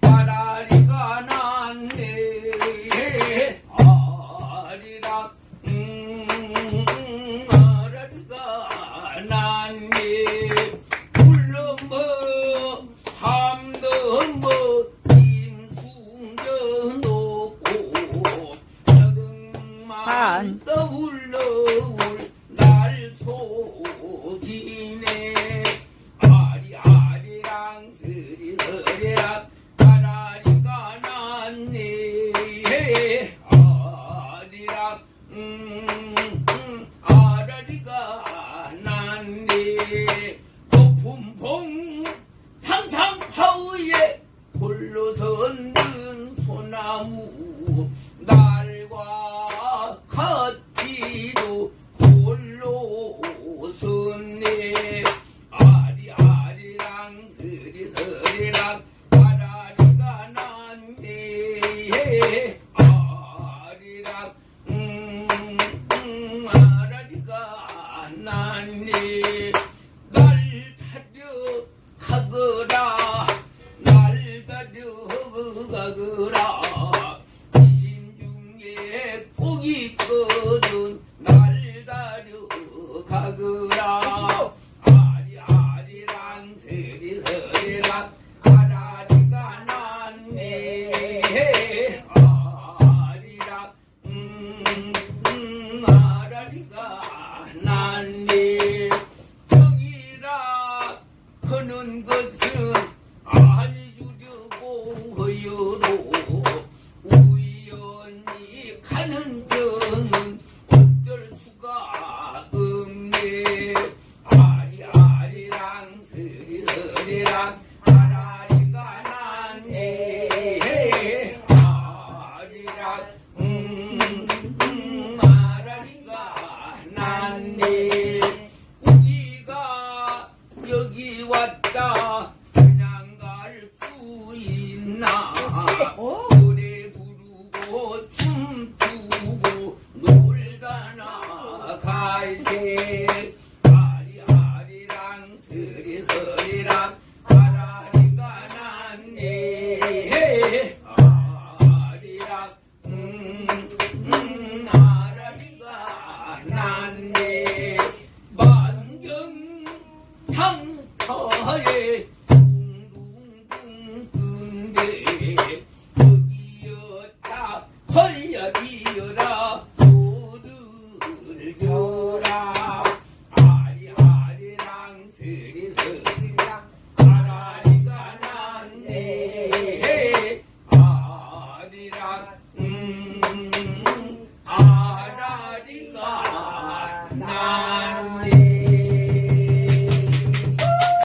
바라리가 났네. 음 아라리가 났네. 물론 뭐뭐 놓고 저등만 떠올라 아리랑 음, 음 아라리가 났네 높은 봉 가거라 귀신 중에 꼭 있거든 날 가려 가거라. 아리 아리랑 서리 서리랑 아라리가 났네. 아리랑 음, 음 아라리가 났네. 정이라 하는 것은 여기 왔다. 그냥 갈 수 있나? 어? 노래 부르고 춤추고 놀다 나갈세 아리아리랑 서리서리랑 바람이가 났네. 나의 둥둥둥둥대 여기였다 헐려디어라